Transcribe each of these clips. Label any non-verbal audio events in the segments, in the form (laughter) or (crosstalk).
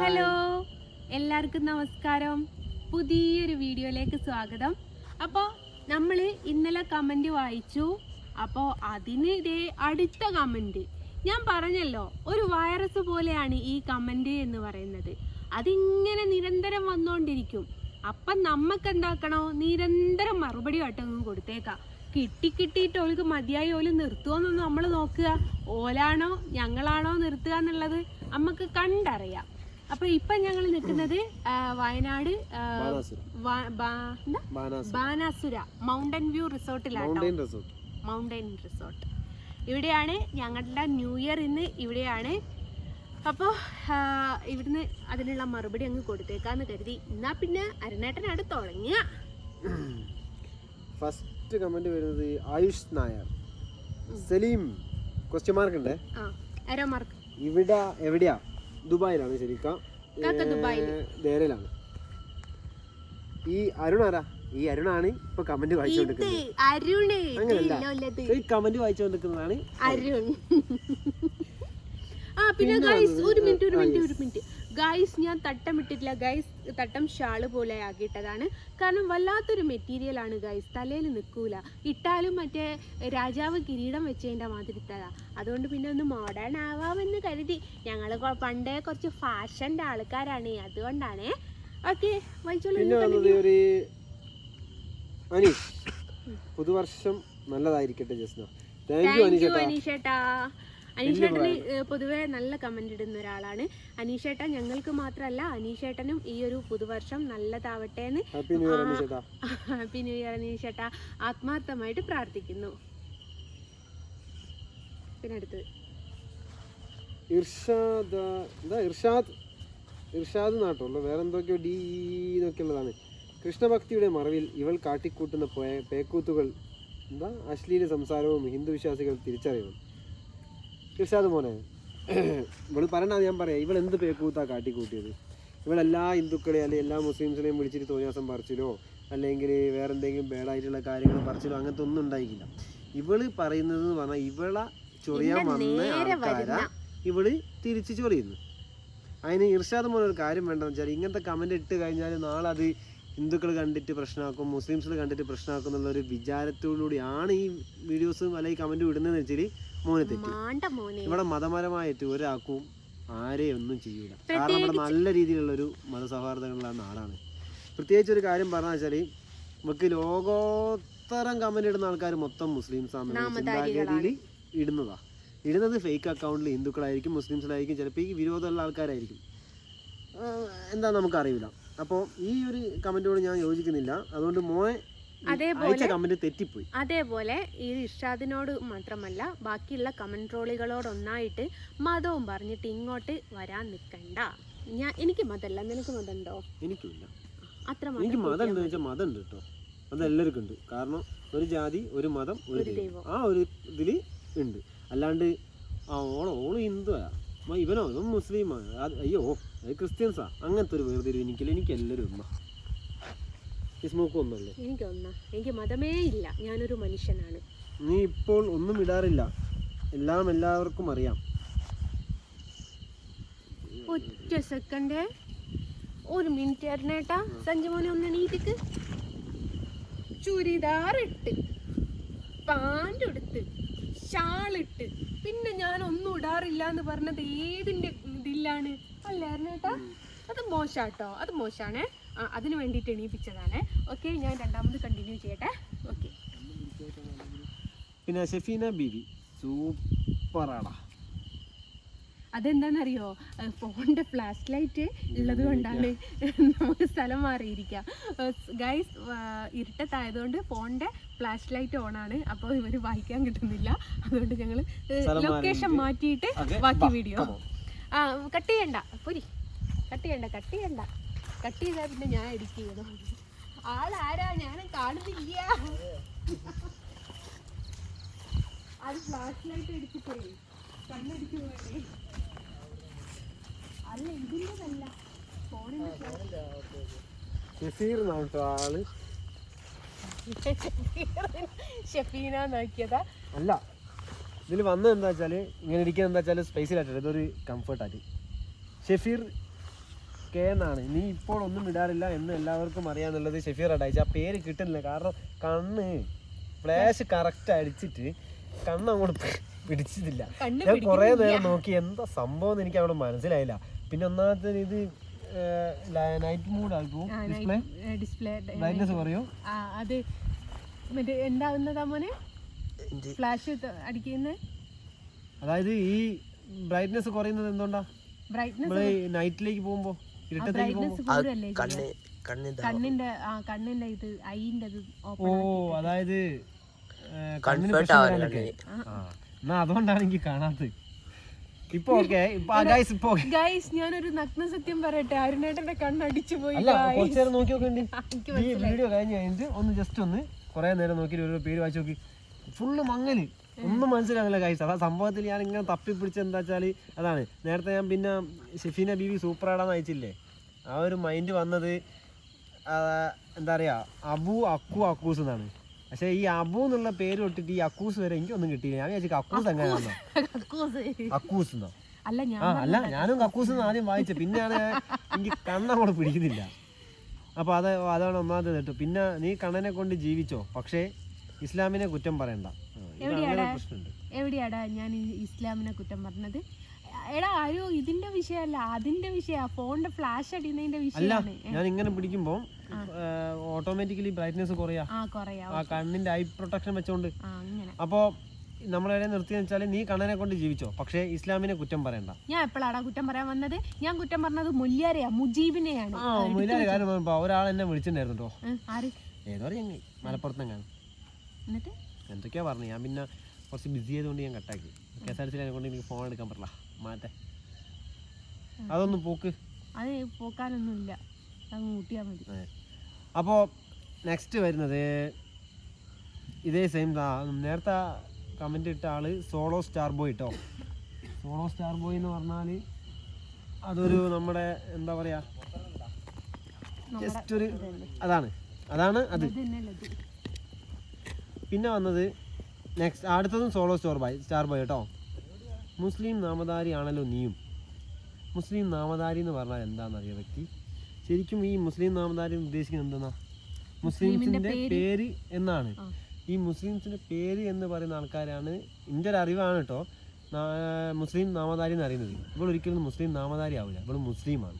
Hello എല്ലാവർക്കും നമസ്കാരം. പുതിയൊരു വീഡിയോയിലേക്ക് സ്വാഗതം. അപ്പോൾ നമ്മൾ ഇന്നലെ കമന്റ് വായിച്ചു. അപ്പോൾ അതിനിടെ അടുത്ത കമന്റ് ഞാൻ പറഞ്ഞല്ലോ ഒരു വൈറസ് പോലെയാണ് ഈ കമന്റ് എന്ന് പറയുന്നത്. അതിങ്ങനെ നിരന്തരം വന്നുകൊണ്ടിരിക്കും അപ്പം നമുക്ക് എന്താക്കണോ? നിരന്തരം മറുപടി ആയിട്ടൊന്നും കൊടുത്തേക്കാം. കിട്ടി കിട്ടിയിട്ട് ഓൾക്ക് മതിയായി ഓൽ നിർത്തുമോന്നൊന്നും നമ്മൾ നോക്കുക. ഓലാണോ ഞങ്ങളാണോ നിർത്തുക എന്നുള്ളത് നമുക്ക് കണ്ടറിയാം. അപ്പൊ ഇപ്പൊ ഞങ്ങൾ നിൽക്കുന്നത് വയനാട് ബാനാസുര മൗണ്ടൻ വ്യൂ റിസോർട്ടിലാണ് മൗണ്ടൈൻ റിസോർട്ട് ഇവിടെയാണ് ഞങ്ങളുടെ ന്യൂ ഇയർ ഇന്ന് ഇവിടെയാണ്. അപ്പോൾ ഇവിടുന്ന് അതിനുള്ള മറുപടി അങ്ങ് കൊടുത്തേക്കാന്ന് കരുതി. എന്നാ പിന്നെ അരുണേട്ടനാണ് തുടങ്ങിയ ഫസ്റ്റ് കമന്റ് വരുന്നത് ആയുഷ് നായർ. സലീം ക്വസ്റ്റ്യൻ മാർക്ക് ഉണ്ടേ? ആ ആരോ മാർക്ക് ഇവിടെ എവിടെയാ? ദുബായിലാണ് ശരിക്കാം. ദേരയിലാണ് ഈ അരുൺ ആരാ? ഈ അരുണാണ് ഇപ്പൊ കമന്റ് വായിച്ചുകൊണ്ടിരിക്കുന്നത് ഈ കമന്റ് വായിച്ചുകൊണ്ടിരിക്കുന്നതാണ് അരുൺ. ആ പിന്നെ ഗൈസ് ഒരു മിനിറ്റ് ഒരു മിനിറ്റ് ഒരു മിനിറ്റ്. ഗൈസ് ഞാൻ തട്ടം ഇട്ടിട്ടില്ല ഗൈസ് തട്ടം ഷാൾ പോലെ ആക്കിയിട്ടതാണ്. കാരണം വല്ലാത്തൊരു മെറ്റീരിയൽ ആണ് ഗൈസ് തലയിൽ നിൽക്കൂല. ഇട്ടാലും മറ്റേ രാജാവ് കിരീടം വെച്ചതിന്റെ മാതിരി തരാ അതുകൊണ്ട് പിന്നെ ഒന്ന് മോഡേൺ ആവാമെന്ന് കരുതി. ഞങ്ങൾ പണ്ടേ കുറച്ച് ഫാഷന്റെ ആൾക്കാരാണ്. അതുകൊണ്ടാണ്. ഓക്കെ പുതുവർഷം നല്ലതായിരിക്കട്ടെ ജസ്ന. Thank you. അനീഷേട്ടാ. അനീഷേട്ടന് പൊതുവെ നല്ല കമന്റ് ഇടുന്ന ഒരാളാണ്. അനീഷേട്ടൻ ഞങ്ങൾക്ക് മാത്രമല്ല അനീഷേട്ടനും ഈ ഒരു പുതുവർഷം നല്ലതാവട്ടെ എന്ന് ഹാപ്പി ന്യൂ ഇയർ അനീഷേട്ട. ആത്മാർത്ഥമായിട്ട് പ്രാർത്ഥിക്കുന്നു. പിന്നെ അടുത്തത് ഇർഷാദ് എന്താ ഇർഷാദ്? ഇർഷാദ് നാട്ടുള്ളൂ വേറെ എന്തൊക്കെയോ ഡി എന്നൊക്കെ ഉള്ളതാണ്. കൃഷ്ണഭക്തിയുടെ മറവിൽ ഇവൾ കാട്ടിക്കൂട്ടുന്ന പേക്കൂത്തുകൾ എന്താ? അശ്ലീല സംസാരവും ഹിന്ദു വിശ്വാസികൾ തിരിച്ചറിയണം ഇർഷാദ് മോനെ. ഇവൾ പറയണ ഞാൻ പറയാം. ഇവൾ എന്ത് പേക്കൂത്താ കാട്ടിക്കൂട്ടിയത് ഇവളെല്ലാ ഹിന്ദുക്കളെയും അല്ലെങ്കിൽ എല്ലാ മുസ്ലിംസിനെയും വിളിച്ചിട്ട് തോന്നിയാസം പറിച്ചിലോ? അല്ലെങ്കിൽ വേറെ എന്തെങ്കിലും ബേഡായിട്ടുള്ള കാര്യങ്ങൾ പറിച്ചിലോ? അങ്ങനത്തെ ഒന്നും ഉണ്ടായിക്കില്ല. ഇവൾ പറയുന്നത് എന്ന് പറഞ്ഞാൽ ഇവളെ ചൊറിയാൻ വന്ന ആൾക്കാരാ ഇവൾ തിരിച്ചു ചൊറിയുന്നു അതിന് ഇർഷാദ് മോനെ ഒരു കാര്യം വേണ്ടെന്ന് വെച്ചാൽ ഇങ്ങനത്തെ കമന്റ് ഇട്ട് കഴിഞ്ഞാൽ നാളെ അത് ഹിന്ദുക്കൾ കണ്ടിട്ട് പ്രശ്നമാക്കും മുസ്ലിംസിൽ കണ്ടിട്ട് പ്രശ്നമാക്കും എന്നുള്ള ഒരു വിചാരത്തോടുകൂടിയാണ് ഈ വീഡിയോസും അല്ലെങ്കിൽ കമന്റ് വിടുന്നതെന്ന് വെച്ചാൽ മോനെ തെറ്റി. ഇവിടെ മതപരമായിട്ട് ഒരാൾക്കും ആരെയും ഒന്നും ചെയ്യൂല. കാരണം ഇവിടെ നല്ല രീതിയിലുള്ള ഒരു മതസൗഹാർദ്ദങ്ങളുള്ള നാടാണ് പ്രത്യേകിച്ച് ഒരു കാര്യം പറഞ്ഞാൽ വെച്ചാൽ നമുക്ക് ലോകോത്തരം കമന്റ് ഇടുന്ന ആൾക്കാർ മൊത്തം മുസ്ലിംസ് ആണ്. ചിന്താഗതിയിൽ ഇടുന്നതാ. ഇടുന്നത് ഫേക്ക് അക്കൗണ്ടിൽ ഹിന്ദുക്കളായിരിക്കും മുസ്ലിംസിലായിരിക്കും ചിലപ്പോൾ ഈ വിരോധമുള്ള ആൾക്കാരായിരിക്കും. എന്താ എന്താ നമുക്കറിയില്ല അപ്പോൾ ഈ ഒരു കമന്റോട് ഞാൻ യോജിക്കുന്നില്ല. അതുകൊണ്ട് മോനെ അതേപോലെ കമന്റ് തെറ്റിപ്പോയി. അതേപോലെ ഈ ഇർഷാദിനോട് മാത്രമല്ല ബാക്കിയുള്ള കമന്റ് ട്രോളികളോട് ഒന്നായിട്ട് മതവും പറഞ്ഞിട്ട് ഇങ്ങോട്ട് വരാൻ നിൽക്കണ്ട ഞാൻ എനിക്ക് മതല്ല. നിനക്ക് മതമുണ്ടോ? എനിക്കില്ല. അത്ര എനിക്ക് മതം ഉണ്ടെന്ന് വെച്ചാൽ മതം ഉണ്ട് കേട്ടോ. അത് എല്ലാവർക്കും ഉണ്ട്. കാരണം ഒരു ജാതി ഒരു മതം ഒരു ദൈവം. ആ ഒരു ഇതിൽ ഉണ്ട്. അല്ലാണ്ട് ആ ഓളോ ഓൾ ഹിന്ദുവാ. ഇവനോ? ഇവൻ മുസ്ലിമാണ് അയ്യോ അത് ക്രിസ്ത്യൻസാ. അങ്ങനത്തെ ഒരു വേർതിരിവ് എനിക്കില്ല. എനിക്ക് എല്ലാവരും ഒന്നാ ഈ സ്മോക്ക് എനിക്കൊന്നാ. എനിക്ക് മതമേ ഇല്ല. ഞാനൊരു മനുഷ്യനാണ്. നീ ഇപ്പോൾ ഒന്നും ഇടാറില്ല. എല്ലാം എല്ലാവർക്കും അറിയാം. ഒറ്റ സെക്കൻഡ് ഒരു മിനിറ്റ് ആയിരുന്നേട്ടാ സഞ്ജുമോനെ ഒന്ന് എണീറ്റിക്ക്. ചുരിദാർ ഇട്ട് പാന്റ് എടുത്ത് ഷാളിട്ട്. പിന്നെ ഞാൻ ഒന്നും ഇടാറില്ല എന്ന് പറഞ്ഞത് ഏതിന്റെ ഇതിലാണ്? അല്ലായിരുന്നേട്ടാ അത് മോശാട്ടോ. അത് മോശാണ്. അതിന് വേണ്ടിയിട്ട് എണീപ്പിച്ചതാണ്. ഓക്കെ ഞാൻ രണ്ടാമത് കണ്ടിന്യൂ ചെയ്യട്ടെ. ഓക്കെ പിന്നെ ഷെഫീന ബീവി സൂപ്പറാടാ. അതെന്താണെന്നറിയോ ഫോണിന്റെ ഫ്ലാഷ് ലൈറ്റ് ഉള്ളത് കൊണ്ടാണ് നമുക്ക് സ്ഥലം മാറിയിരിക്കുക ഗൈസ് ഇരുട്ടത്തായതുകൊണ്ട് ഫോണിന്റെ ഫ്ലാഷ് ലൈറ്റ് ഓണാണ്. അപ്പോൾ ഇവർ വായിക്കാൻ കിട്ടുന്നില്ല. അതുകൊണ്ട് ഞങ്ങൾ ലൊക്കേഷൻ മാറ്റിയിട്ട് ബാക്കി വീഡിയോ. ആ കട്ട് ചെയ്യണ്ട. പൊരി. കട്ട് ചെയ്യണ്ട കട്ട് ചെയ്യണ്ട. കട്ട് ചെയ്താൽ പിന്നെ ഞാൻ എഡിറ്റ് ചെയ്യണം? ആളാരാ ഞാൻ കാണുന്നില്ല. അത് ഫ്ലാഷ് ലൈറ്റ് അടിച്ചിട്ടേ കണ്ണടിച്ചു പോയേ അല്ല ഇതിന്റെതല്ല. ഫോണിന്റെ ആൾ. ഷെഫീന നോക്കിയതാ. അല്ല ഇതിൽ വന്നത് എന്താ വെച്ചാൽ ഇങ്ങനെ ഇരിക്കുന്നത് എന്താ വെച്ചാൽ സ്പേസിലായിട്ട് ഇതൊരു കംഫർട്ടായിട്ട് ഷെഫീർ ഓക്കെ എന്നാണ്. നീ ഇപ്പോൾ ഒന്നും ഇടാറില്ല എന്ന് എല്ലാവർക്കും അറിയാന്നുള്ളത് ഷെഫീർ അടയിച്ച ആ പേര് കിട്ടുന്നില്ല. കാരണം കണ്ണ് ഫ്ലാഷ് കറക്റ്റ് അടിച്ചിട്ട് കണ്ണ് അങ്ങോട്ട് പിടിച്ചിട്ടില്ല. ഞാൻ കുറേ നേരം നോക്കി എന്താ സംഭവം എന്ന് എനിക്ക് അവിടെ മനസ്സിലായില്ല. പിന്നെ ഒന്നാമത്തെ ഇത് നൈറ്റ് മൂഡ് ആക്കും ഡിസ്പ്ലേ ഡിസ്പ്ലേ ബ്രൈറ്റ്നസ് പറയൂ. ആ അത് മറ്റേ എന്താവുന്നതാ മോനെ? ഫ്ലാഷ് അടിക്കുന്നത് അതായത് ഈ ബ്രൈറ്റ്നസ് കുറയുന്നത് എന്തുകൊണ്ടാ? ബ്രൈറ്റ്നസ് നൈറ്റിലേക്ക് പോകുമ്പോ? കണ്ണിന്റെ ആ കണ്ണിന്റെ ഇത് ഐന്റെ ഇത് ഓ ഓപ്പൺ അതായത് എന്നാ അതുകൊണ്ടാണ് എനിക്ക് കാണാത്തത്. ഇപ്പൊ ഓക്കെ ഇപ്പൊ ഗൈസ് ഇപ്പൊ. ഗൈസ് ഞാനൊരു നഗ്ന സത്യം പറയട്ടെ. അരുണേട്ടന്റെ കണ്ണടിച്ചു പോയി അല്ല കുറച്ചു നേരം നോക്കി നോക്കണ്ട് ഈ വീഡിയോ കഴിഞ്ഞ് കഴിഞ്ഞിട്ട് ഒന്ന് ജസ്റ്റ് ഒന്ന് കുറെ നേരം നോക്കി ഒരു പേര് വായിച്ചു നോക്കി. ഫുള്ള് മങ്ങൽ. ഒന്നും മനസ്സിലാകില്ല ഗൈസ് അതാ സംഭവത്തിൽ ഞാൻ ഇങ്ങനെ തപ്പി പിടിച്ച എന്താ വെച്ചാൽ അതാണ്. നേരത്തെ ഞാൻ പിന്നെ ഷെഫീന ബീവി സൂപ്പറാടാന്ന് അയച്ചില്ലേ? ആ ഒരു മൈൻഡ് വന്നത് എന്താ പറയുക അബു അക്കു അക്കൂസ് എന്നാണ്. പക്ഷെ ഈ അബു എന്നുള്ള പേര് തൊട്ടിട്ട് ഈ അക്കൂസ് വരെ എനിക്കൊന്നും കിട്ടിയില്ല. ഞാൻ വിചാരിച്ചു അക്കൂസ്. എങ്ങനെയാണോ. അക്കൂസ് എന്നോ? അല്ല ഞാൻ ആ അല്ല ഞാനും കക്കൂസ് എന്ന് ആദ്യം വായിച്ചത് പിന്നെയാണ് എനിക്ക് കണ്ണങ്ങോട്ട് പിടിക്കുന്നില്ല. അപ്പോൾ അത് അതാണ് ഒന്നാമത് കേട്ടോ. പിന്നെ നീ കണ്ണനെ കൊണ്ട് ജീവിച്ചോ? പക്ഷേ ഇസ്ലാമിനെ കുറ്റം പറയണ്ട. എവിടെയാടാ? ഞാൻ ഇസ്ലാമിനെ കുറ്റം പറഞ്ഞത്? എടാ അയ്യോ ഇതിന്റെ വിഷയമല്ല അതിന്റെ വിഷയാ. ഫോണിന്റെ ഫ്ലാഷ് അടിയുന്നതിന്റെ അല്ല വിഷയമാണ് ഞാൻ ഇങ്ങനെ പിടിക്കുമ്പോൾ ഓട്ടോമാറ്റിക്കലി ബ്രൈറ്റ്നെസ് കുറയാ. ആ കൊറയാ ആ കണ്ണിന്റെ ഐ പ്രൊട്ടക്ഷൻ വെച്ചോണ്ട്. ആ അങ്ങനെ. അപ്പോൾ നമ്മളെ നിർത്തിയെന്ന് വെച്ചാൽ നീ കണ്ണനെ കൊണ്ട് ജീവിച്ചോ. പക്ഷേ ഇസ്ലാമിനെ കുറ്റം പറയണ്ട. ഞാൻ എപ്പോഴാടാ കുറ്റം പറയാൻ വന്നത്? ഞാൻ കുറ്റം പറഞ്ഞത് മുല്യാരെയാ മുജീബിനെയാണ്. ആ വലിയൊരു കാര്യം ഒരാൾ എന്നെ വിളിച്ചിട്ടുണ്ടായിരുന്നു കേട്ടോ ഏ, ആര്? ഏതോ ഒരു ചങ്ങായി എന്നിട്ട്? എന്തൊക്കെയാ പറഞ്ഞു? ഞാൻ പിന്നെ കുറച്ച് ബിസി ആയതുകൊണ്ട് ഞാൻ കട്ടാക്കി കെ എസ് ആർ കൊണ്ട് എനിക്ക് ഫോൺ എടുക്കാൻ പറ്റില്ല. മാറ്റേ. അതൊന്നും പൂക്ക്. അത് പൂക്കാനൊന്നുമില്ല. അങ്ങ് കൂട്ടിയാൽ മതി. അപ്പോൾ നെക്സ്റ്റ് വരുന്നത് ഇതേ സെയിം നേരത്തെ കമന്റ് ഇട്ട ആൾ സോളോ സ്റ്റാർ ബോയ് കേട്ടോ സോളോ സ്റ്റാർ ബോയ് എന്ന് പറഞ്ഞാൽ അതൊരു നമ്മുടെ എന്താ പറയുക ജസ്റ്റ് ഒരു അതാണ്. അതാണ് അത്. പിന്നെ വന്നത് നെക്സ്റ്റ് അടുത്തതും solo star boy star boy കേട്ടോ മുസ്ലിം നാമധാരി ആണല്ലോ നീയും. മുസ്ലിം നാമധാരി എന്ന് പറഞ്ഞാൽ എന്താണെന്നറിയോ വ്യക്തി? ശരിക്കും ഈ മുസ്ലിം നാമധാരി ഉദ്ദേശിക്കുന്നത് എന്തെന്നാ? മുസ്ലിംസിന്റെ പേര്. എന്നാണ്. ഈ മുസ്ലിംസിന്റെ പേര് എന്ന് പറയുന്ന ആൾക്കാരാണ് എന്റെ ഒരു അറിവാണ് കേട്ടോ. മുസ്ലിം നാമധാരി എന്ന് അറിയുന്നത്. ഇപ്പോൾ ഒരിക്കലും മുസ്ലിം നാമധാരി ആവില്ല. ഇപ്പോൾ മുസ്ലിമാണ്.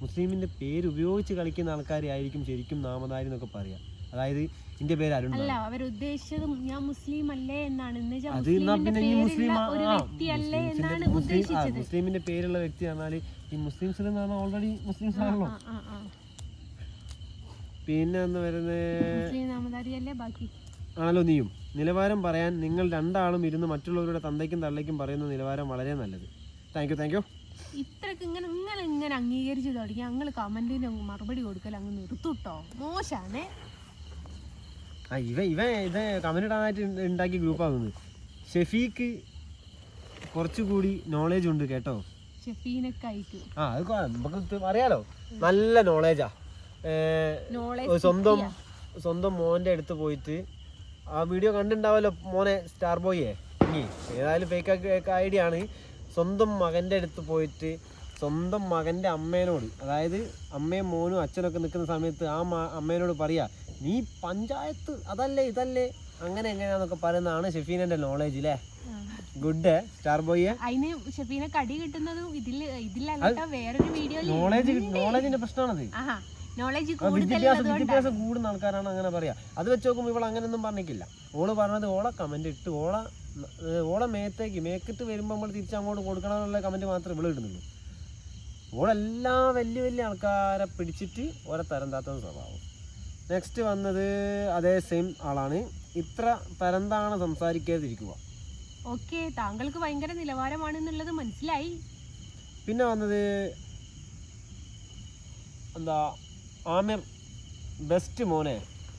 മുസ്ലിമിന്റെ പേര് ഉപയോഗിച്ച് കളിക്കുന്ന ആൾക്കാരെ ആയിരിക്കും ശരിക്കും നാമധാരി എന്നൊക്കെ പറയാം. അതായത് എന്റെ പേര് അരുൺ അല്ല അവരുദ്ദേശിച്ചത് ഞാൻ മുസ്ലിം അല്ലേ എന്നാണ്. അത് പിന്നെ ഈ മുസ്ലിം മുസ്ലിം ഉദ്ദേശിച്ചത്. മുസ്ലിമിന്റെ പേരുള്ള വ്യക്തി പറഞ്ഞാൽ ഈ മുസ്ലിംസ് എന്ന് പറഞ്ഞാൽ ഓൾറെഡി മുസ്ലിംസ് ആണല്ലോ. പിന്നെ എന്ന് വരുന്നത് ആണല്ലോ നീയും. നിലവാരം പറയാൻ നിങ്ങൾ രണ്ടാളും ഇരുന്ന് മറ്റുള്ളവരുടെ തന്തയ്ക്കും തള്ളയ്ക്കും പറയുന്ന നിലവാരം വളരെ നല്ലത്. താങ്ക് യു താങ്ക് യു ഇത്രക്ക് ഇങ്ങനെ ഇങ്ങനെ ഇങ്ങനെ അംഗീകരിച്ചു തുടങ്ങി. ഞങ്ങൾ കമന്റിന് മറുപടി കൊടുക്കൽ അങ്ങ് നിർത്തുട്ടോ. മോശാണേ. ആ ഇവ ഇവ ഇത് കമന്റ് ഇടാനായിട്ട് ഗ്രൂപ്പാണ് ഉണ്ടാക്കിയ ഗ്രൂപ്പാകുന്നത് ഷെഫീക്ക് കുറച്ചുകൂടി നോളേജ് ഉണ്ട് കേട്ടോ. ആ അത് നമുക്ക് അറിയാലോ. നല്ല നോളേജാ സ്വന്തം സ്വന്തം മോന്റെ അടുത്ത് പോയിട്ട് ആ വീഡിയോ കണ്ടിട്ടുണ്ടാവല്ലോ മോനെ സ്റ്റാർ ബോയെ ഇനി ഏതായാലും ഫേക്ക് ഐഡിയ ആണ്. സ്വന്തം മകന്റെ അടുത്ത് പോയിട്ട് സ്വന്തം മകന്റെ അമ്മേനോട് അതായത് അമ്മയും മോനും അച്ഛനൊക്കെ നിൽക്കുന്ന സമയത്ത് ആ അമ്മേനോട് പറയാ നീ പഞ്ചായത്ത് അതല്ലേ ഇതല്ലേ? അങ്ങനെ എങ്ങനെയാന്നൊക്കെ പറയുന്നതാണ് ഷെഫീനന്റെ നോളേജ് അല്ലേ ഗുഡ് സ്റ്റാർ ബോയ് അതിന് ഷെഫീനെ കടി കിട്ടുന്നതും ഇതിൽ ഇതിലല്ല വേറൊരു വീഡിയോയിൽ നോളേജ് നോളേജിന്റെ പ്രശ്നമാണത് വിദ്യാഭ്യാസം വിദ്യാഭ്യാസം കൂടുന്ന ആൾക്കാരാണ് അങ്ങനെ പറയാ. അത് വെച്ച് നോക്കുമ്പോൾ ഇവൾ അങ്ങനെയൊന്നും പറഞ്ഞിട്ടില്ല. ഓൾ പറഞ്ഞത് ഓളെ കമന്റ് ഇട്ട് ഓള ഓള മേത്തേക്ക് മേക്കിട്ട് വരുമ്പോൾ നമ്മൾ തിരിച്ച് അങ്ങോട്ട് കൊടുക്കണം എന്നുള്ള കമന്റ് മാത്രമേ ഇവൾ ഇടുന്നുള്ളൂ. ഓളെല്ലാ വലിയ വലിയ ആൾക്കാരെ പിടിച്ചിട്ട് ഓരോ തരം താത്ത സ്വഭാവം. നെക്സ്റ്റ് വന്നത് അതേ സെയിം ആളാണ്. ഇത്ര പരന്താണ് സംസാരിക്കാതിരിക്കുക. ഓക്കെ താങ്കൾക്ക് ഭയങ്കര നിലവാരമാണെന്നുള്ളത് മനസ്സിലായി. പിന്നെ വന്നത് എന്താ ആമിർ ബെസ്റ്റ് മോനെ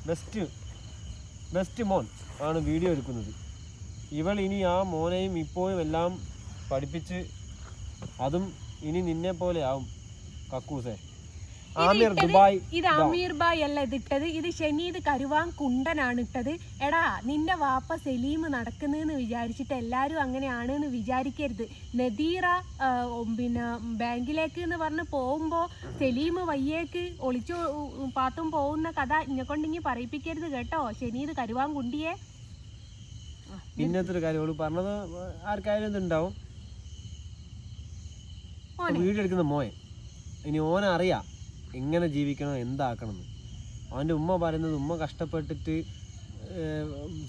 ബെസ്റ്റ് ബെസ്റ്റ് മോൻ ആണ് വീഡിയോ എടുക്കുന്നത്. ഇവൾ ഇനി ആ മോനെയും ഇപ്പോഴും എല്ലാം പഠിപ്പിച്ച് അതും ഇനി നിന്നെ പോലെ ആവും കക്കൂസെ. ആമിർ ദുബായ് ഇത് അമീർ ബായ് അല്ല ഇത് ഇട്ടത്. ഇത് ഷെനീദ് കരുവാൻ കുണ്ടനാണ് ഇട്ടത്. എടാ നിന്റെ വാപ്പ സലീം നടക്കുന്നതെന്ന് വിചാരിച്ചിട്ട് എല്ലാരും അങ്ങനെയാണ് എന്ന് വിചാരിക്കരുത്. നദീറ പിന്നെ ബാങ്കിലേക്ക് എന്ന് പറഞ്ഞ് പോകുമ്പോ സലീം വയ്യേക്ക് ഒളിച്ചു പാത്തും പോകുന്ന കഥ ഇന്നെ കൊണ്ടിങ്ങി പറയിപ്പിക്കരുത് കേട്ടോ. ഷെനീദ് കരുവാൻ കുണ്ടിയെ. പിന്നത്തെ ഒരു കാര്യം ഓൾ പറഞ്ഞത് ആർക്കായാലും ഇതുണ്ടാവും വീടെടുക്കുന്ന മോയെ ഇനി ഓനെ അറിയാം എങ്ങനെ ജീവിക്കണം എന്താക്കണം. എന്ന് അവന്റെ ഉമ്മ പറയുന്നത് ഉമ്മ കഷ്ടപ്പെട്ടിട്ട്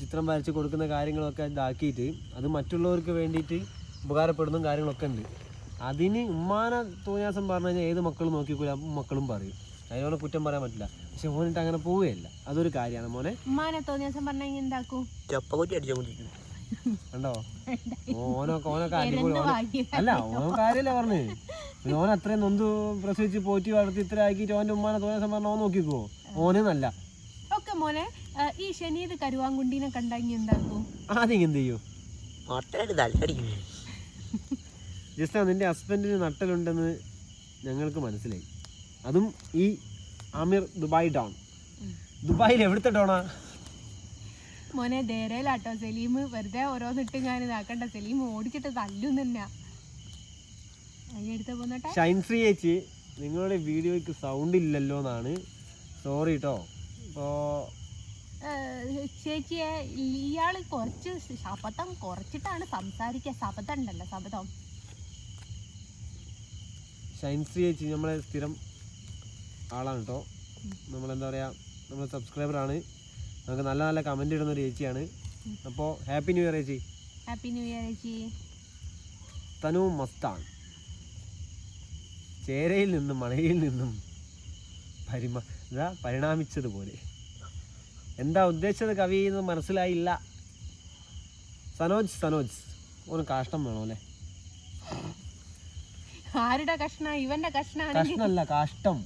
ചിത്രം വരച്ച് കൊടുക്കുന്ന കാര്യങ്ങളൊക്കെ ഇതാക്കിയിട്ട് അത് മറ്റുള്ളവർക്ക് വേണ്ടിയിട്ട് ഉപകാരപ്പെടുന്ന കാര്യങ്ങളൊക്കെ ഉണ്ട്. അതിന് ഉമ്മാന തോന്നിയാസം പറഞ്ഞു കഴിഞ്ഞാൽ ഏത് മക്കളും നോക്കിക്കൂല മക്കളും പറയും. അതിനോട് കുറ്റം പറയാൻ പറ്റില്ല. പക്ഷെ മോനിട്ട് അങ്ങനെ പോവുകയല്ല. അതൊരു കാര്യമാണ് മോനെ. ഉമ്മാനെ തോന്നിയ ദിവസം പറഞ്ഞെങ്കിൽ എന്താക്കും? കണ്ടോ? (laughs) ഓനൊക്കെ ഓനൊക്കെ അടിപൊളി അല്ല ഓൻ കാര്യമല്ല പറഞ്ഞ്. പിന്നെ ഓൻ അത്രയും നൊന്ത് പ്രസവിച്ച് പോറ്റി വളർത്തി ഇത്ര ആക്കിയിട്ട് ഓന്റെ ഉമ്മാനെ തോന്നിയ ദിവസം ഓൻ നോക്കിക്കോ. ഓനെന്നല്ല. നല്ല ഓക്കെ മോനെ ഈ ശനിയത് കരുവാങ്കുണ്ടീനെ കണ്ടെങ്കിൽ എന്താക്കും ആദ്യം എന്ത് ചെയ്യൂ? ജസ്റ്റ് നിന്റെ ഹസ്ബൻഡിന് നട്ടലുണ്ടെന്ന് ഞങ്ങൾക്ക് മനസ്സിലായി. അതും ഈ ആമിർ ദുബായ് ടൗൺ. ദുബായിൽ എവിടുത്തെ ഡോണാ മോനെ ധേരയിലാട്ടോ സലീം വെറുതെ ഓരോന്നിട്ട് ഞാൻ ഇതാക്കണ്ട. സലീം ഓടിച്ചിട്ട് തല്ലും തന്നെ അതിനെടുത്ത് പോന്നട്ടെ. ഷൈൻ ഫ്രീ ചേച്ചി നിങ്ങളുടെ വീഡിയോയ്ക്ക് സൗണ്ട് ഇല്ലല്ലോ എന്നാണ്. സോറി കേട്ടോ ഇപ്പോൾ ചേച്ചിയെ ഇയാൾ കുറച്ച് ശപഥം കുറച്ചിട്ടാണ് സംസാരിക്കുക. ശപഥം ഉണ്ടല്ലോ ശപഥം. ഷൈൻ ഫ്രീ ചേച്ചി നമ്മളെ സ്ഥിരം ആളാണ് കേട്ടോ നമ്മളെന്താ പറയുക സബ്സ്ക്രൈബർ സബ്സ്ക്രൈബറാണ് നമുക്ക് നല്ല നല്ല കമന്റ് ഇടുന്ന ഒരു ചേച്ചിയാണ്. അപ്പോൾ ഹാപ്പി ന്യൂ ഇയർ ചേച്ചി. ഹാപ്പി ന്യൂ ഇയർ ചേച്ചി. തനു മസ്താൻ. ചേരയിൽ നിന്നും മണയിൽ നിന്നും പരിമ ഇതാ പരിണാമിച്ചതുപോലെ. എന്താ ഉദ്ദേശിച്ചത് കവി എന്ന് മനസ്സിലായില്ല. സനോജ് സനോജ് ഒരു കാഷ്ടം വേണോ അല്ലേ? ആരുടെ കഷ്ണ? ഇവന്റെ കഷ്ണ കഷ്ണല്ല കാഷ്ടം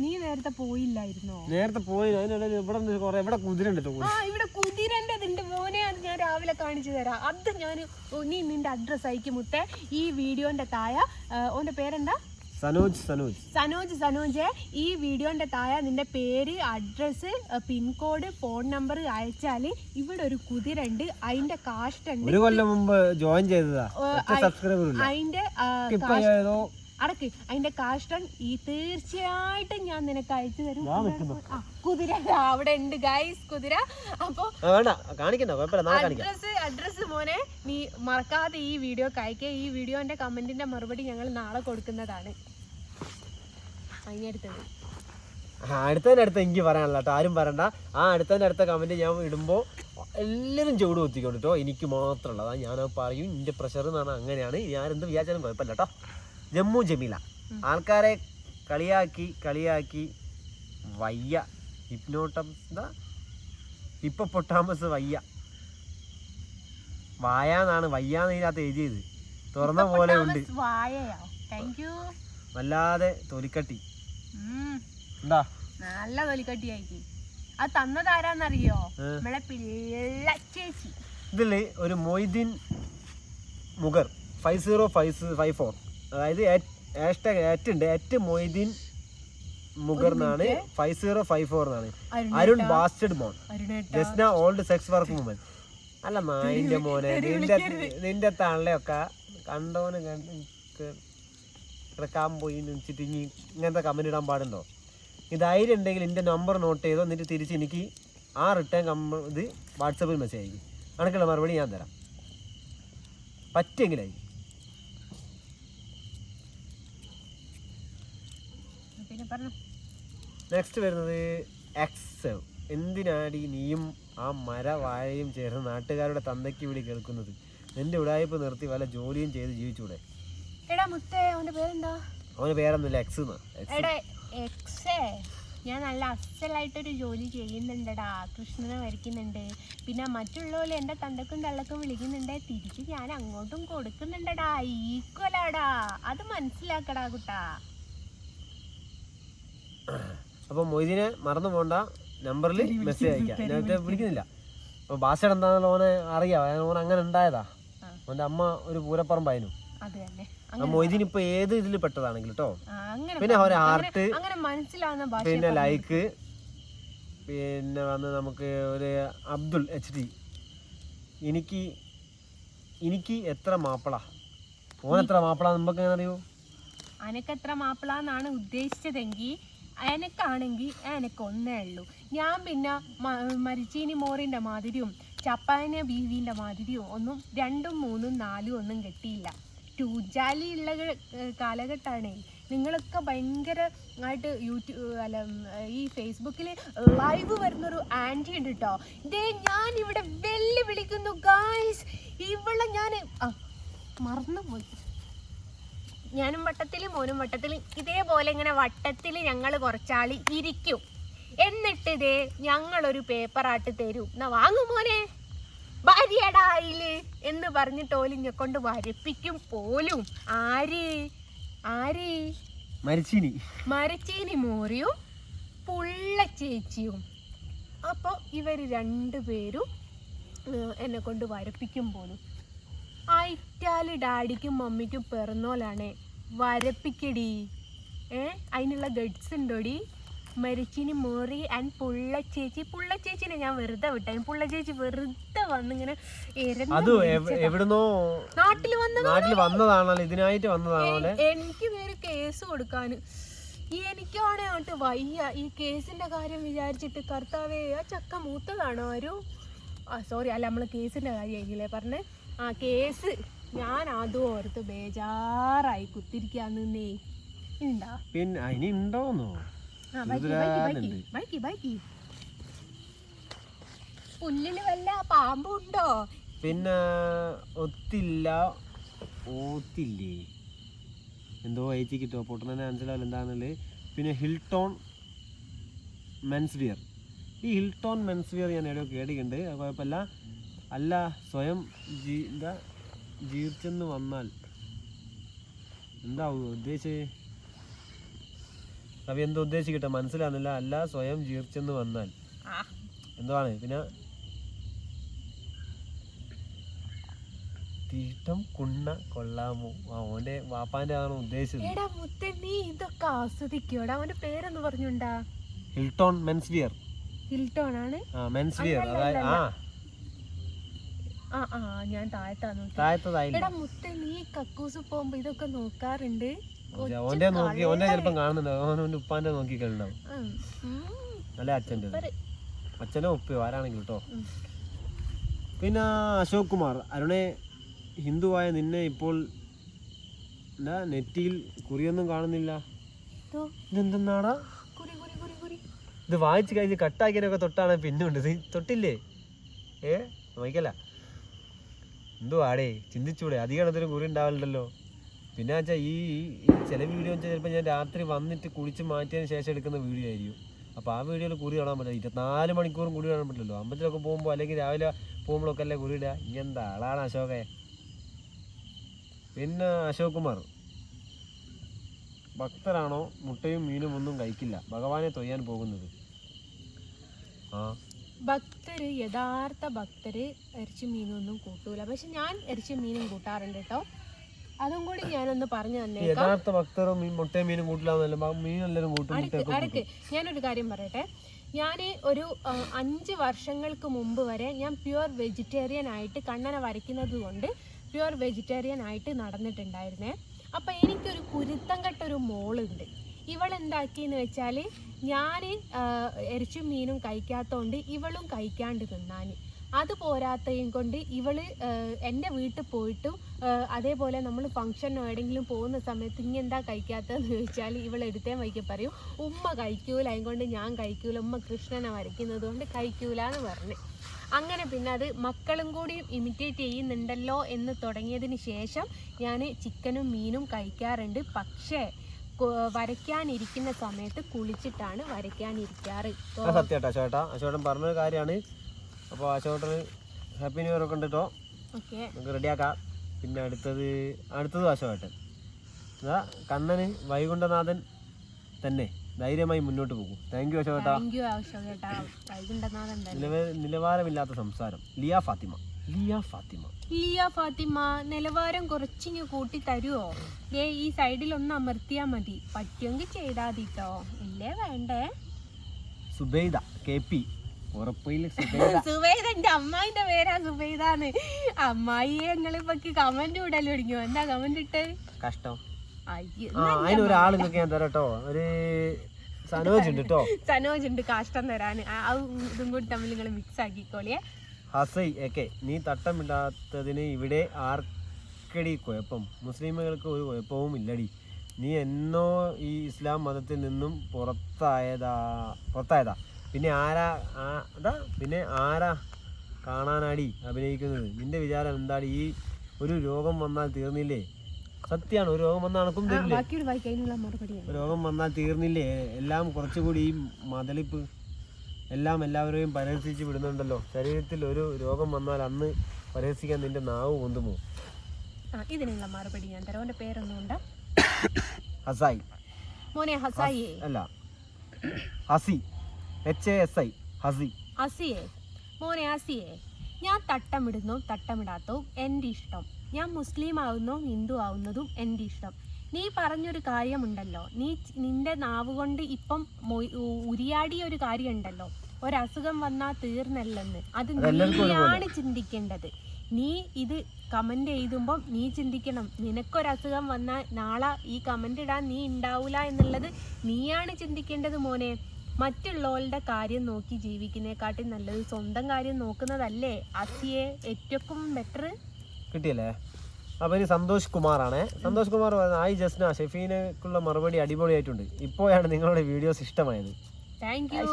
നീ നേരത്തെ പോയില്ലായിരുന്നോ? നേരത്തെ പോയി അതിനിടയിൽ ഇവിടെ കുറെ ഇവിടെ കുതിര ഉണ്ട് ആ ഇവിടെ കുതിരന്റെ അതിന്റെ മോനെ അത് ഞാൻ രാവിലെ കാണിച്ചു തരാം. അത് ഞാൻ നീ നിന്റെ അഡ്രസ് അയക്കും മുത്തേ. ഈ വീഡിയോന്റെ താഴെ ഓന്റെ പേരെന്താ? സനോജ് സനോജ്. സനോജ് സനോജ്. ഈ വീഡിയോന്റെ താഴെ നിന്റെ പേര് അഡ്രസ്സ് പിൻകോഡ് ഫോൺ നമ്പർ അയച്ചാൽ ഇവിടെ ഒരു കുതിരണ്ട്. അതിന്റെ കാസ്റ്റ് ഉണ്ട്. ഒരു കൊല്ലം മുമ്പ് ജോയിൻ ചെയ്തതാ. സബ്സ്ക്രൈബർ അതിന്റെ അടക്ക്. അതിന്റെ കാഷ്ടം ഈ തീർച്ചയായിട്ടും ഞാൻ നിനക്ക് അയച്ചു തരും. ആ, കുതിര. ദാ അവിടെ ഉണ്ട് ഗൈസ് കുതിര. അപ്പൊ വേണ്ട. കാണിക്കണ്ട കുഴപ്പമില്ല. നാളെ കാണിക്കാം. അഡ്രസ് അഡ്രസ് മോനെ നീ മറക്കാതെ ഈ വീഡിയോ അയക്കുക ഈ വീഡിയോന്റെ കമന്റിന്റെ മറുപടി ഞങ്ങൾ നാളെ കൊടുക്കുന്നതാണ്. അതിനടുത്തത് ആ, അടുത്തതിന്റെ അടുത്ത് എനിക്ക് പറയാനുള്ള കേട്ടോ. ആരും പറയണ്ട. ആ അടുത്തതിന്റെ അടുത്ത കമന്റ് ഞാൻ ഇടുമ്പോൾ എല്ലാവരും ചൂട് കുത്തിക്കൊണ്ട് കേട്ടോ. എനിക്ക് മാത്രമുള്ളതാ ഞാൻ പറയും. എന്റെ പ്രഷർ എന്ന് പറഞ്ഞാൽ അങ്ങനെയാണ്. ഞാൻ എന്ത് വിചാരിച്ചാലും കുഴപ്പമില്ല കേട്ടോ. ജമ്മു ജമീല. ആൾക്കാരെ കളിയാക്കി കളിയാക്കി വയ്യ. ഹിപ്നോട്ടം എന്താ? ഇപ്പൊ പൊട്ടാമസ് വയ്യ. വായാന്നാണ് വയ്യാന്ന് ഇതിനകത്ത് എഴുതിയത്. തുറന്ന പോലെ ഉണ്ട്. വല്ലാതെ തൊലിക്കട്ടി. എന്താ? നല്ല തൊലിക്കട്ടിയാക്കി. അത് തന്നതാരാന്നറിയോ. നമ്മളെ പിള്ള ചേച്ചി ഇതിൽ ഒരു Moideen Mugar. Five zero five five four. അതായത് ഹാഷ്ടാഗ് എറ്റ് ഉണ്ട്. എറ്റ് മൊയ്തീൻ മുഗർ എന്നാണ് ഫൈവ് സീറോ ഫൈവ് ഫോർ എന്നാണ്. അരുൺ ബാസ്റ്റഡ് മോൺ Jasna old sex work woman അല്ല മായിന്റെ മോനെ നിന്റെ നിന്റെ തള്ളയൊക്കെ കണ്ടോന് കണ്ട് കിടക്കാൻ പോയി വെച്ചിട്ട് ഇനി ഇങ്ങനത്തെ കമന്റ് ഇടാൻ പാടുണ്ടോ? ഈ ധൈര്യം ഉണ്ടെങ്കിൽ എന്റെ നമ്പർ നോട്ട് ചെയ്തോ എന്നിട്ട് തിരിച്ച് എനിക്ക് ആ റിട്ടേൺ കമ്പ ഇത് വാട്സപ്പിൽ മെസ്സേജ് അയക്കും. അണക്കുള്ള മറുപടി ഞാൻ തരാം. പറ്റെങ്കിലായി പിന്നെ പറഞ്ഞു നെക്സ്റ്റ് വരുന്നത് എക്സ് എന്തിനാടി നീയും ആ മര വാഴയും ചേർന്ന് നാട്ടുകാരുടെ തന്തയ്ക്ക് വിളി കേൾക്കുന്നത്? നിന്റെ ഉടായ്പ നിർത്തി വല്ല ജോലിയും ചെയ്ത് ജീവിച്ചൂടെ? എടാ മുത്തേ അവന്റെ പേരെന്താ? അവന് പേരൊന്നുമില്ല എക്സ് എക്സ് എടാ എക്സേ ഞാൻ നല്ല അസലായിട്ടൊരു ജോലി ചെയ്യുന്നുണ്ടടാ. കൃഷ്ണനെ വരയ്ക്കുന്നുണ്ട്. പിന്നെ മറ്റുള്ളവരെ എന്റെ തന്തക്കും തള്ളക്കും വിളിക്കുന്നുണ്ട്. തിരിച്ച് ഞാൻ അങ്ങോട്ടും കൊടുക്കുന്നുണ്ടടാ. ഈക്വലാടാ അത് മനസ്സിലാക്കടാ കുട്ടാ. അപ്പോൾ മൊയ്തീനെ മറന്നു പോണ്ട. നമ്പറിൽ മെസ്സേജ് അയക്കാം. നേരത്തെ വിളിക്കുന്നില്ല. അപ്പോൾ ഭാഷയുടെ എന്താണെന്ന് ഓനെ അറിയാം. ഓൻ അങ്ങനെ ഉണ്ടായതാ. ഓന്റെ അമ്മ ഒരു പൂരപ്പറമ്പായിരുന്നു. മൊയ്തീൻ ഇപ്പൊ ഏത് ഇതിൽ പെട്ടതാണെങ്കിൽ കേട്ടോ പിന്നെ ഒരു ആർട്ട് പിന്നെ ലൈക്ക് പിന്നെ വന്ന് നമുക്ക് ഒരു അബ്ദുൾ എച്ച് ഡി എനിക്ക് എനിക്ക് എത്ര മാപ്പിള? ഓൻ എത്ര മാപ്പിള നമുക്ക് എങ്ങനെ അറിയൂ? അനക്കെത്ര മാപ്പിളാന്നാണ് ഉദ്ദേശിച്ചതെങ്കിൽ എനക്കാണെങ്കിൽ എനക്കൊന്നേ ഉള്ളൂ. ഞാൻ പിന്നെ മരിച്ചീനി മോറിന്റെ മാതിരിയും ചപ്പാന ബീവിന്റെ മാതിരിയും ഒന്നും രണ്ടും മൂന്നും നാലും ഒന്നും കെട്ടിയില്ല. ടൂജാലി ഉള്ള കാലഘട്ടമാണ്. നിങ്ങളൊക്കെ ഭയങ്കര ആയിട്ട് യൂട്യൂബ് അല്ല ഈ ഫേസ്ബുക്കിൽ ലൈവ് വരുന്നൊരു ആന്റി ഉണ്ട് കേട്ടോ ഇതേ ഞാൻ ഇവിടെ വെല്ലു വിളിക്കുന്നു ഗായ്സ്. ഇവളെ ഞാൻ മറന്നുപോയി. ഞാനും വട്ടത്തിൽ മോനും വട്ടത്തിൽ ഇതേപോലെ ഇങ്ങനെ വട്ടത്തിൽ ഞങ്ങൾ കുറച്ചാൾ ഇരിക്കും. എന്നിട്ട് ഇതേ ഞങ്ങളൊരു പേപ്പറാട്ട് തരും. എന്നാ വാങ്ങും മോനെ. ഭാര്യടായിൽ എന്ന് പറഞ്ഞിട്ട് ഓലിഞ്ഞെ കൊണ്ട് വരപ്പിക്കും പോലും. ആര്? ആര്? മരച്ചീനി. മരച്ചീനി മോറിയും പുള്ള ചേച്ചിയും അപ്പോൾ ഇവർ രണ്ടുപേരും എന്നെ കൊണ്ട് വരപ്പിക്കും പോലും. അയറ്റാൽ ഡാഡിക്കും മമ്മിക്കും പിറന്നോലാണ്. വരപ്പിക്കടി. ഏ? അതിനുള്ള ഗഡ്സ് ഉണ്ടോടി? മരിച്ചിനി മോറി ആൻഡ് പുള്ള ചേച്ചി. പുള്ള ചേച്ചിനെ ഞാൻ വെറുതെ വിട്ടു. പുള്ള ചേച്ചി വെറുതെ വന്നിങ്ങനെ നാട്ടിൽ നാട്ടിൽ വന്നതാണല്ലോ ഇതിനായിട്ട് വന്നതാണോ എനിക്ക് വേറെ കേസ് കൊടുക്കാൻ എനിക്കാണെ അങ്ങോട്ട് വയ്യ. ഈ കേസിന്റെ കാര്യം വിചാരിച്ചിട്ട് കർത്താവേ ആ ചക്ക മൂത്തതാണോ ആരും? സോറി അല്ല നമ്മൾ കേസിന്റെ കാര്യമായില്ലേ പറഞ്ഞേ? ആ കേസ് ഞാൻ അതും ഓർത്ത് ബേജാറായി കുത്തിരിക്കാന്നേ ഉണ്ടാ പിന്നെ അതിന് ഉണ്ടോന്നോ? പുല്ലിൽ വല്ല പാമ്പുണ്ടോ പിന്നെ ഒത്തില്ല ഓത്തില്ലേ എന്തോ അയച്ചു കിട്ടുമോ പൊട്ടണ ആൻസലാവില്ല എന്താണെന്നുള്ളത് പിന്നെ ഹിൽട്ടോൺ മെൻസ് വിയർ ഈ ഹിൽട്ടോൺ മെൻസ് വിയർ ഞാൻ എവിടെയോ കേട്ടിട്ടുണ്ട്. കുഴപ്പമില്ല. അല്ല സ്വയം ജീ എന്താ ജീവിച്ചെന്ന് വന്നാൽ എന്താവും? ഉദ്ദേശിച്ച്? അവ എന്തോ ഉദ്ദേശിക്കട്ടെ? മനസ്സിലാകുന്നില്ല അല്ല സ്വയം ജീവിച്ചെന്ന് വന്നാൽ. എന്താണ് പിന്നെ തീട്ടം കുണ്ണ കൊള്ളാമോ? ആ ഓന്റെ വാപ്പാന്റെ ആണ് ഉദ്ദേശിച്ചത്? എടാ മുത്തേ നീ ഇതൊക്കെ ആസ്വദിക്കോടാ അവന്റെ പേരൊന്ന് പറഞ്ഞുണ്ടാ ഹിൽട്ടോൺ മെൻസ്വിയർ ഹിൽട്ടോൺ ആണ്? ആ മെൻസ്വിയർ അതായത് ആ. ഞാൻ താഴത്താ മുത്തേ നീ കക്കൂസ് പോകുമ്പോ ഇതൊക്കെ നോക്കാറുണ്ട്? പക്ഷെ ഓന്റെ നോക്കി ഓന്റെ ചിലപ്പം ഉപ്പാന്റെ നോക്കിക്കലുണ്ടാവും. അല്ലെ അച്ഛന്റെ. അച്ഛനോ ഉപ്പയോ? ആരാണെങ്കിൽ കേട്ടോ പിന്നെ അശോക് കുമാർ അരുണെ ഹിന്ദുവായ നിന്നെ ഇപ്പോൾ എന്താ നെറ്റിയിൽ കുറിയൊന്നും കാണുന്നില്ല. ഇതെന്തെന്നാടാ? ഇത് വായിച്ചു കഴിഞ്ഞ് കട്ടാക്കിയതിനൊക്കെ തൊട്ടാണ് പിന്നെ ഉണ്ട് ഇത് തൊട്ടില്ലേ? ഏ? നോക്കല്ല എന്തോ ആടേ ചിന്തിച്ചൂടെ? അധികം എണ്ണത്തിന് കുറി ഉണ്ടാവലുണ്ടല്ലോ. പിന്നെ വെച്ചാൽ ഈ ചില വീഡിയോ വെച്ചാൽ ചിലപ്പോൾ ഞാൻ രാത്രി വന്നിട്ട് കുളിച്ച് മാറ്റിയതിന് ശേഷം എടുക്കുന്ന വീഡിയോ ആയിരിക്കും. അപ്പോൾ ആ വീഡിയോയിൽ കുറി കാണാൻ പറ്റില്ല. ഇരുപത്തിനാല് മണിക്കൂറും കുറി കാണാൻ പറ്റില്ലല്ലോ. അമ്പലത്തിലൊക്കെ പോകുമ്പോൾ അല്ലെങ്കിൽ രാവിലെ പോകുമ്പോഴൊക്കെ അല്ലേ കുറി ഇടുക ഇനി എന്താ ആളാണ് അശോകെ. പിന്നെ അശോക് കുമാർ. ഭക്തരാണോ? മുട്ടയും മീനും ഒന്നും കഴിക്കില്ല. ഭഗവാനെ തൊയ്യാൻ പോകുന്നത്. ആ. ഭക്തര് യഥാർത്ഥ ഭക്തര് ഇറച്ചി മീനൊന്നും കൂട്ടൂല. പക്ഷെ ഞാൻ ഇറച്ചി മീനും കൂട്ടാറുണ്ട് കേട്ടോ. അതും കൂടി ഞാനൊന്ന് പറഞ്ഞു തന്നേക്കാം. യഥാർത്ഥ ഭക്തരും മുട്ടയും മീനും കൂട്ടില്ലാന്നല്ല മീൻ എല്ലാവരും കൂട്ടും ഞാനൊരു കാര്യം പറയട്ടെ. ഞാൻ ഒരു അഞ്ച് വർഷങ്ങൾക്ക് മുമ്പ് വരെ ഞാൻ പ്യുവർ വെജിറ്റേറിയൻ ആയിട്ട് കണ്ണനെ വരയ്ക്കുന്നത് കൊണ്ട് പ്യുവർ വെജിറ്റേറിയൻ ആയിട്ട് നടന്നിട്ടുണ്ടായിരുന്നേ. അപ്പം എനിക്കൊരു കുരുത്തം കെട്ടൊരു മോളുണ്ട്. ഇവളെന്താക്കിയെന്ന് വെച്ചാൽ ഞാൻ എരിച്ചും മീനും കഴിക്കാത്തതുകൊണ്ട് ഇവളും കഴിക്കാണ്ട് നിന്നാൻ അത് പോരാത്തയും കൊണ്ട് ഇവൾ എന്റെ വീട്ടിൽ പോയിട്ടും അതേപോലെ നമ്മൾ ഫംഗ്ഷനോ എവിടെയെങ്കിലും പോകുന്ന സമയത്ത് ഇനി എന്താ കഴിക്കാത്തതെന്ന് ചോദിച്ചാൽ ഇവൾ എടുത്തേ വൈകി പറയും ഉമ്മ കഴിക്കൂല അതുകൊണ്ട് ഞാൻ കഴിക്കൂല ഉമ്മ കൃഷ്ണനെ വരയ്ക്കുന്നത് കൊണ്ട് കഴിക്കൂല എന്ന് പറഞ്ഞു. അങ്ങനെ പിന്നെ അത് മക്കളും കൂടി ഇമിറ്റേറ്റ് ചെയ്യുന്നുണ്ടല്ലോ എന്ന് തുടങ്ങിയതിന് ശേഷം ഞാൻ ചിക്കനും മീനും കഴിക്കാറുണ്ട്. പക്ഷേ വരയ്ക്കാനിരിക്കുന്ന സമയത്ത് കുളിച്ചിട്ടാണ് വരയ്ക്കാനിരിക്കാറ്. അത് അശോട്ട അശോട്ടാ അശോട്ടൻ പറഞ്ഞൊരു കാര്യമാണ്. അപ്പോൾ അശോട്ടന് ഹാപ്പി ന്യൂ ഇയർ ഒക്കെ ഉണ്ട് കേട്ടോ നമുക്ക് റെഡിയാക്കാം. പിന്നെ അടുത്തത് അടുത്തത് അശോട്ടൻ ഇതാ കണ്ണന് വൈകുണ്ഠനാഥൻ തന്നെ ധൈര്യമായി മുന്നോട്ട് പോകും. താങ്ക് യു നിലവ നിലവാരമില്ലാത്ത സംസാരം. ലിയ ഫാത്തിമ. ലിയ ഫാത്തിമ. ലിയ ഫാത്തിമ നിലവാരം കുറച്ചിങ്ങ് കൂട്ടി തരുവോ? ദേ ഈ സൈഡിൽ ഒന്ന് അമർത്തിയാ മതി. പറ്റുമെങ്കിൽ ചെയ്താതിട്ടോ. ഇല്ലേ വേണ്ടേ? Subaida K P. ഉറപ്പില്ല (laughs) സുബൈദ. സുബൈദ എന്റെ അമ്മായിന്റെ പേരാ സുബൈദാന്ന്. അമ്മായിയെ നിങ്ങളിപ്പോ കമന്റ് ഇടൽ തുടങ്ങിയോ എന്താ കമന്റ് ഇട്ട്? കഷ്ടം. അയ്യോ ആ അതിന് ഒരാൾ നിങ്ങൾക്ക് ഞാൻ തരാം കേട്ടോ. ഒരു സനോജ് ഉണ്ട് കേട്ടോ. (laughs) സനോജ് ഉണ്ട് കാഷ്ടം തരാന്. ആ ആ ഇതും കൂടി തമ്മിൽ നിങ്ങൾ മിക്സ് ആക്കിക്കോളിയേ. ഹസൈ ഒക്കെ നീ തട്ടമിടാത്തതിന് ഇവിടെ ആർക്കടി കുഴപ്പം? മുസ്ലിമുകൾക്ക് ഒരു കുഴപ്പവും ഇല്ലടി. നീ എന്നോ ഈ ഇസ്ലാം മതത്തിൽ നിന്നും പുറത്തായതാ പുറത്തായതാ. പിന്നെ ആരാ അതാ പിന്നെ ആരാ കാണാനാടി അഭിനയിക്കുന്നത്? നിന്റെ വിചാരം എന്താടി? ഈ ഒരു രോഗം വന്നാൽ തീർന്നില്ലേ? സത്യമാണ് ഒരു രോഗം വന്നാൽ അണക്കും രോഗം വന്നാൽ തീർന്നില്ലേ? എല്ലാം കുറച്ചുകൂടി ഈ മതലിപ്പ് എല്ലാം എല്ലാവരെയും പരിഹസിച്ച് വിടുന്നുണ്ടല്ലോ. ശരീരത്തിൽ ഒരു രോഗം വന്നാൽ അന്ന് പരിഹസിക്കാൻ നിന്റെ നാവ് പൊന്തുമോ ആ ഇതിനുള്ള മറുപടി ഞാൻ തരാം. അവന്റെ ഉണ്ടോ ഹസായി. മോനെ ഹസായിയെ. അല്ല. Hasi. H A S I Hasi. അസിയെ മോനെ അസിയെ ഞാൻ തട്ടമിടുന്നു തട്ടമിടാത്തതും എന്റെ ഇഷ്ടം. ഞാൻ മുസ്ലിം ആവുന്നോ ഹിന്ദു ആവുന്നതും എന്റെ ഇഷ്ടം. നീ പറഞ്ഞൊരു കാര്യമുണ്ടല്ലോ. നീ നിന്റെ നാവ് കൊണ്ട് ഇപ്പം ഉരിയാടിയ ഒരു കാര്യമുണ്ടല്ലോ. ഒരസുഖം വന്നാൽ തീർന്നല്ലെന്ന്. അത് നീയാണ് ചിന്തിക്കേണ്ടത്. നീ ഇത് കമന്റ് എഴുതുമ്പം നീ ചിന്തിക്കണം. നിനക്കൊരസുഖം വന്നാൽ നാളെ ഈ കമന്റ് ഇടാൻ നീ ഉണ്ടാവൂല എന്നുള്ളത് നീയാണ് ചിന്തിക്കേണ്ടത് മോനെ. മറ്റുള്ളവരുടെ കാര്യം നോക്കി ജീവിക്കുന്നതിനെക്കാട്ടി നല്ലത് സ്വന്തം കാര്യം നോക്കുന്നതല്ലേ? അസിയെ ഏറ്റവും ബെറ്റർ കിട്ടിയല്ലേ? അപ്പൊ ഇനി സന്തോഷ് കുമാറാണ്. സന്തോഷ് കുമാർ പറയുന്നത് ആയി ജസ്ന ഷെഫീനക്കുള്ള മറുപടി അടിപൊളിയായിട്ടുണ്ട്. ഇപ്പോഴാണ് നിങ്ങളുടെ വീഡിയോസ് ഇഷ്ടമായത്. താങ്ക് യു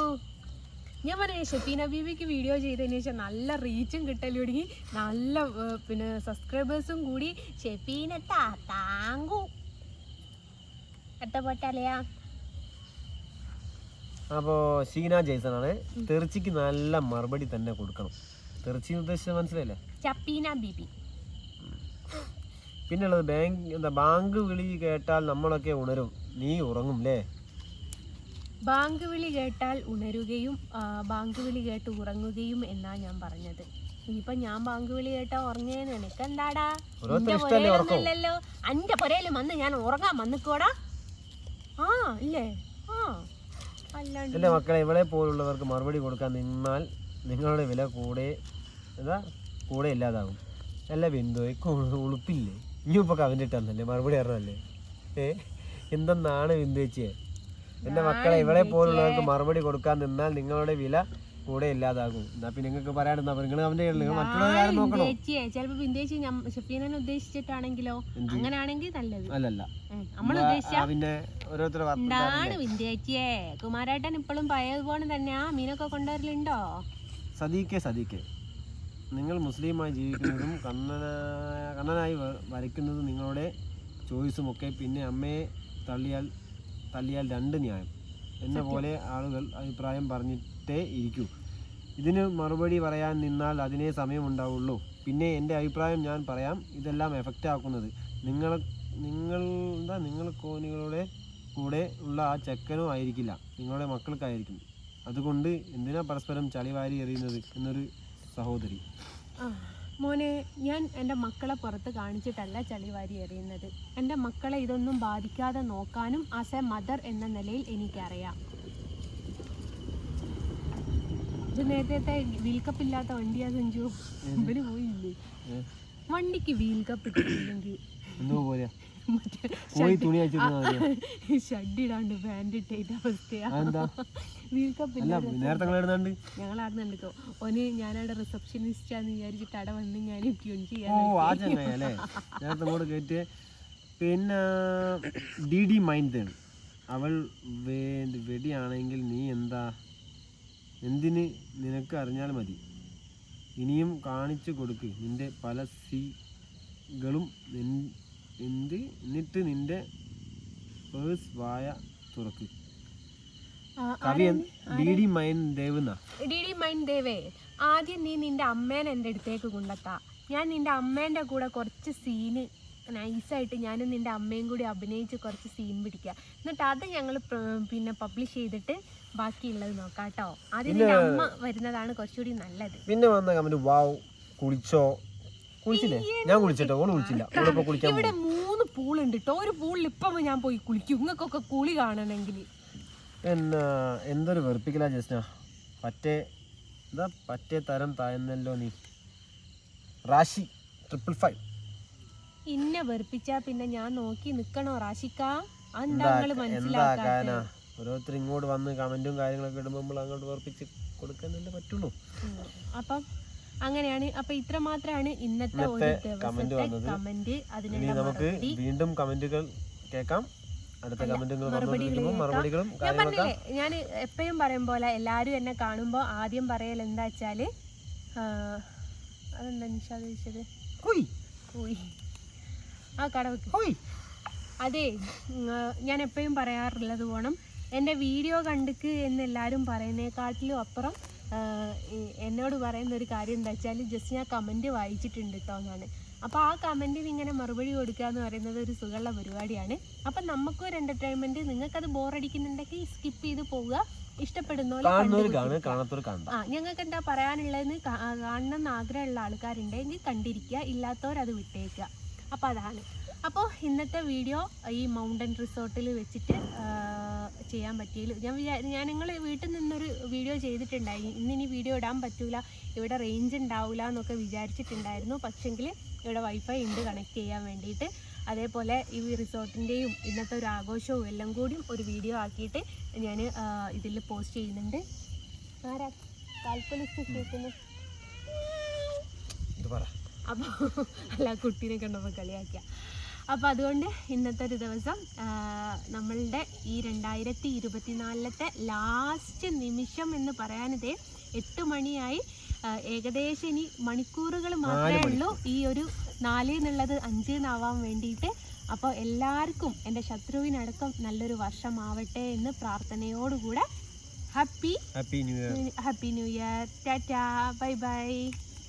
ഞാൻ പറഞ്ഞ ഷെഫീന ബീബിക്ക് വീഡിയോ ചെയ്തതിന് ശേഷം നല്ല റീച്ചും കിട്ടൽ തുടങ്ങി നല്ല പിന്നെ സബ്സ്ക്രൈബേഴ്സും കൂടി. ഷെഫീന താങ്കു എത്തപ്പെട്ടല്ലയാ അപ്പോൾ ഷീന ജെയ്സൺ ആണ് തെറിച്ചിക്ക് നല്ല മറുപടി തന്നെ കൊടുക്കണം. തെറിച്ചി ഉദ്ദേശിച്ചത് മനസ്സിലായില്ലേ? ചപ്പീന ബീബി. പിന്നുള്ളത് ബാങ്ക് എന്താ ബാങ്ക് വിളി കേട്ടാൽ നമ്മളൊക്കെ ഉണരും. നീ ഉറങ്ങും അല്ലേ ബാങ്ക് വിളി കേട്ടാൽ ഉണരുകയും ബാങ്ക് വിളി കേട്ട് ഉറങ്ങുകയും എന്നാ ഞാൻ പറഞ്ഞത്. ഇനിയിപ്പൊ ഞാൻ ബാങ്ക് വിളി കേട്ടാ ഉറങ്ങേന്ന് എനിക്ക് എന്താടാ പൊരയിലൊന്നല്ലോ അന്റെ പുരയിലും വന്ന് ഞാൻ ഉറങ്ങാൻ വന്നിക്കോടാ. ആ ഇല്ലേ? ആ അല്ലാണ്ട് എന്റെ മക്കളെ ഇവളെ പോലുള്ളവർക്ക് മറുപടി കൊടുക്കാൻ നിന്നാൽ നിങ്ങളുടെ വില കൂടെ എന്താ കൂടെ ഇല്ലാതാകും. അല്ല ബിന്ദുവെ ഉളുപ്പില്ലേ? ഇനിയിപ്പോൾ കവന്റെ ഇട്ടന്നല്ലേ മറുപടി അറിഞ്ഞല്ലേ ഏ എന്തെന്നാണ് ബിന്ദു ചേച്ചിയെ എന്റെ മക്കളെ ഇവളെ പോലുള്ളവർക്ക് മറുപടി കൊടുക്കാൻ നിന്നാൽ നിങ്ങളുടെ വില കൂടെ ഇല്ലാതാകും. എന്നാ പിന്നെ നിങ്ങൾക്ക് പറയാനുണ്ടോ നിങ്ങൾ അവന്റെ നിങ്ങൾ മറ്റുള്ള നോക്കണോ? ചിലപ്പോ ബിന്ദേച്ചി ഷഫീനെ ഉദ്ദേശിച്ചിട്ടാണെങ്കിലോ? അങ്ങനെയാണെങ്കിൽ നല്ലത്. അല്ലല്ല. നമ്മൾ പിന്നെ എന്താണ് വിന്ധ്യേച്ചിയെ? കുമാരേട്ടൻ ഇപ്പോഴും പഴയതുപോലെ തന്നെയാ. മീനൊക്കെ കൊണ്ടുവരലുണ്ടോ? സദീക്കെ സദീക്കെ നിങ്ങൾ മുസ്ലിമായി ജീവിക്കുന്നതും കണ്ണന കണ്ണനായി വരയ്ക്കുന്നതും നിങ്ങളുടെ ചോയ്സും ഒക്കെ പിന്നെ അമ്മയെ തള്ളിയാൽ തള്ളിയാൽ രണ്ട് ന്യായം. എന്ന പോലെ ആളുകൾ അഭിപ്രായം പറഞ്ഞിട്ടേ ഇരിക്കൂ. ഇതിന് മറുപടി പറയാൻ നിന്നാൽ അതിനേ സമയമുണ്ടാവുള്ളൂ. പിന്നെ എന്റെ അഭിപ്രായം ഞാൻ പറയാം. ഇതെല്ലാം എഫക്റ്റ് ആക്കുന്നത് നിങ്ങൾ നിങ്ങൾ എന്താ നിങ്ങൾ കോനികളുടെ കൂടെ ഉള്ള ആ ചെക്കനും ആയിരിക്കില്ല. നിങ്ങളുടെ മക്കൾക്കായിരിക്കും. അതുകൊണ്ട് എന്തിനാ പരസ്പരം ചളിവാരി എറിയുന്നത് എന്നൊരു സഹോദരി. ആ, മോനെ ഞാൻ എന്റെ മക്കളെ പുറത്ത് കാണിച്ചിട്ടല്ല ചളിവാരി എറിയുന്നത്. എന്റെ മക്കളെ ഇതൊന്നും ബാധിക്കാതെ നോക്കാനും ആസ് എ മദർ എന്ന നിലയിൽ എനിക്കറിയാം. ഇത് നേരത്തെ വീൽക്കപ്പില്ലാത്ത വണ്ടിയാ സഞ്ജു ഇവർ പോയില്ലേ? വണ്ടിക്ക് വീൽക്കപ്പ് കപ്പ് ഇട്ടില്ലെങ്കിൽ തുണി ഷഡ് ഇടാണ്ട് പാന്റ് ഇട്ടേറ്റ അവസ്ഥയാ. അതെന്താ? വീൽ കപ്പ് അല്ല നേരത്തെ നിങ്ങൾ എഴുതാണ്ട് ഞങ്ങൾ അവിടെ നിന്നിട്ടോ ഓന് ഞാനവിടെ റിസപ്ഷനിസ്റ്റ് ആന്ന് വിചാരിച്ചിട്ട് അവിടെ വന്ന് ഞാൻ ട്യൂൺ ചെയ്യാൻ പിന്നെ ഡി ഡി മൈൻഡാണ് അവൾ വെടിയാണെങ്കിൽ നീ എന്താ? എന്തിന് നിനക്ക് അറിഞ്ഞാൽ മതി. ഇനിയും കാണിച്ചു കൊടുക്ക്. നിന്റെ പല സീകളും എന്ത്? എന്നിട്ട് നിന്റെ പേഴ്സ് വായ തുറക്ക്. കവി ഡി ഡി മൈൻഡ് ദേവ് എന്നാ ഡി ഡി മൈൻഡ് ദേവേ ആദ്യം നീ നിന്റെ അമ്മേനെ എന്റെ അടുത്തേക്ക് കൊണ്ടെത്താ ഞാൻ നിന്റെ അമ്മേന്റെ കൂടെ കുറച്ച് സീന് നൈസായിട്ട് ഞാനും നിന്റെ അമ്മയും കൂടി അഭിനയിച്ച് കുറച്ച് സീൻ പിടിക്കുക. എന്നിട്ട് അത് ഞങ്ങൾ പിന്നെ പബ്ലിഷ് ചെയ്തിട്ട് ബാക്കിയുള്ളത് നോക്കാം കേട്ടോ ആദ്യം നിന്റെ അമ്മ വരുന്നതാണ് കുറച്ചുകൂടി നല്ലത്. പിന്നെ വന്ന കമന്റ് വാവ് കുളിച്ചോ? കുളിച്ചില്ലേ? ഞാൻ കുളിച്ചിട്ടോ? ഓൾ കുളിച്ചില്ല. ഓളിപ്പോ കുളിക്കാൻ ഇവിടെ മൂന്ന് പൂളുണ്ട് കേട്ടോ ഒരു പൂളിൽ ഇപ്പം ഞാൻ പോയി കുളിക്കും. നിങ്ങൾക്കൊക്കെ കുളി കാണണമെങ്കിൽ. എന്നാ എന്തൊരു വെറുപ്പിക്കലാ ജസ്ന. പറ്റേ എന്താ പറ്റേ തരം താഴ്ന്നല്ലോ നീ. റാശി ട്രിപ്പിൾ ഫൈവ് ഇന്നെ വെറുപ്പിച്ചാ പിന്നെ ഞാൻ നോക്കി നിക്കണോ എന്താ നിങ്ങൾ മനസ്സിലാക്കാത്ത? ഓരോരുത്തർ ഇങ്ങോട്ട് വന്ന് കമന്റും കാര്യങ്ങളൊക്കെ ഇടുമ്പോൾ നമ്മൾ അങ്ങോട്ട് വെറുപ്പിച്ച് കൊടുക്കാനല്ലേ പറ്റുള്ളൂ. അപ്പം അങ്ങനെയാണ്. അപ്പൊ ഇത്ര മാത്രമാണ് ഇന്നത്തെ ഒരു ദിവസത്തെ. കമന്റ് അതിനുള്ള നമുക്ക് വീണ്ടും കമന്റുകൾ കേൾക്കാം. അടുത്ത. മറുപടികളും ഞാൻ പറഞ്ഞില്ലേ ഞാൻ എപ്പോഴും പറയും പോലെ എല്ലാരും എന്നെ കാണുമ്പോൾ ആദ്യം പറയൽ എന്താ വെച്ചാൽ ആ, അതെന്താ നിഷാദ് ചോദിച്ചത്? ഹുയ്, ആ കടവക്ക് ഹുയ്. അതെ ഞാൻ എപ്പോഴും പറയാറുള്ളത് പോണം. എന്റെ വീഡിയോ കണ്ടിക്ക് എന്ന് എല്ലാരും പറയുന്നേക്കാട്ടിലും അപ്പുറം എന്നോട് പറയുന്ന ഒരു കാര്യം എന്താ വെച്ചാൽ ജസ്റ്റ് ഞാൻ കമന്റ് വായിച്ചിട്ടുണ്ട് കേട്ടോ എന്നാണ് അപ്പോൾ ആ കമന്റിന് ഇങ്ങനെ മറുപടി കൊടുക്കുക എന്ന് പറയുന്നത് ഒരു സുഖമുള്ള പരിപാടിയാണ്. അപ്പം നമുക്കും ഒരു എന്റർടൈൻമെന്റ് നിങ്ങൾക്കത് ബോറടിക്കുന്നുണ്ടെങ്കിൽ സ്കിപ്പ് ചെയ്ത് പോവുക. ഇഷ്ടപ്പെടുന്ന ആ ഞങ്ങൾക്ക് എന്താ പറയാനുള്ളതെന്ന് കാണണം എന്ന് ആഗ്രഹമുള്ള ആൾക്കാരുണ്ടെങ്കിൽ കണ്ടിരിക്കുക ഇല്ലാത്തവർ അത് വിട്ടേക്കുക. അപ്പോൾ അതാണ്. അപ്പോൾ ഇന്നത്തെ വീഡിയോ ഈ മൗണ്ടൻ റിസോർട്ടിൽ വെച്ചിട്ട് ചെയ്യാൻ പറ്റിയില്ല ഞാൻ വിചാരി ഞാൻ നിങ്ങൾ വീട്ടിൽ നിന്നൊരു വീഡിയോ ചെയ്തിട്ടുണ്ടായി. ഇന്നിനി വീഡിയോ ഇടാൻ പറ്റൂല. ഇവിടെ റേഞ്ച് ഉണ്ടാവില്ല എന്നൊക്കെ വിചാരിച്ചിട്ടുണ്ടായിരുന്നു. പക്ഷെങ്കിൽ ഇവിടെ വൈഫൈ ഉണ്ട് കണക്ട് ചെയ്യാൻ വേണ്ടിയിട്ട്. അതേപോലെ ഈ റിസോർട്ടിന്റെയും ഇന്നത്തെ ഒരു ആഘോഷവും എല്ലാം കൂടിയും ഒരു വീഡിയോ ആക്കിയിട്ട് ഞാൻ ഇതിൽ പോസ്റ്റ് ചെയ്യുന്നുണ്ട്. ആരാ? കാൽപ്പലിസ്റ്റ് കേൾക്കുന്നു. അപ്പോൾ അല്ല കുട്ടീനെ കണ്ടപ്പോൾ കളിയാക്കിയ. അപ്പോൾ അതുകൊണ്ട് ഇന്നത്തെ ഒരു ദിവസം നമ്മളുടെ ഈ രണ്ടായിരത്തി ഇരുപത്തിനാലിലത്തെ ലാസ്റ്റ് നിമിഷം എന്ന് പറയാനിതേ എട്ട് മണിയായി ഏകദേശം ഇനി മണിക്കൂറുകൾ മാത്രമേ ഉള്ളൂ. ഈ ഒരു നാല് എന്നുള്ളത് അഞ്ച് എന്നാവാൻ വേണ്ടിയിട്ട്. അപ്പോൾ എല്ലാവർക്കും എന്റെ ശത്രുവിനടക്കം നല്ലൊരു വർഷമാവട്ടെ എന്ന് പ്രാർത്ഥനയോടുകൂടെ. Happy happy new year happy new year tata bye bye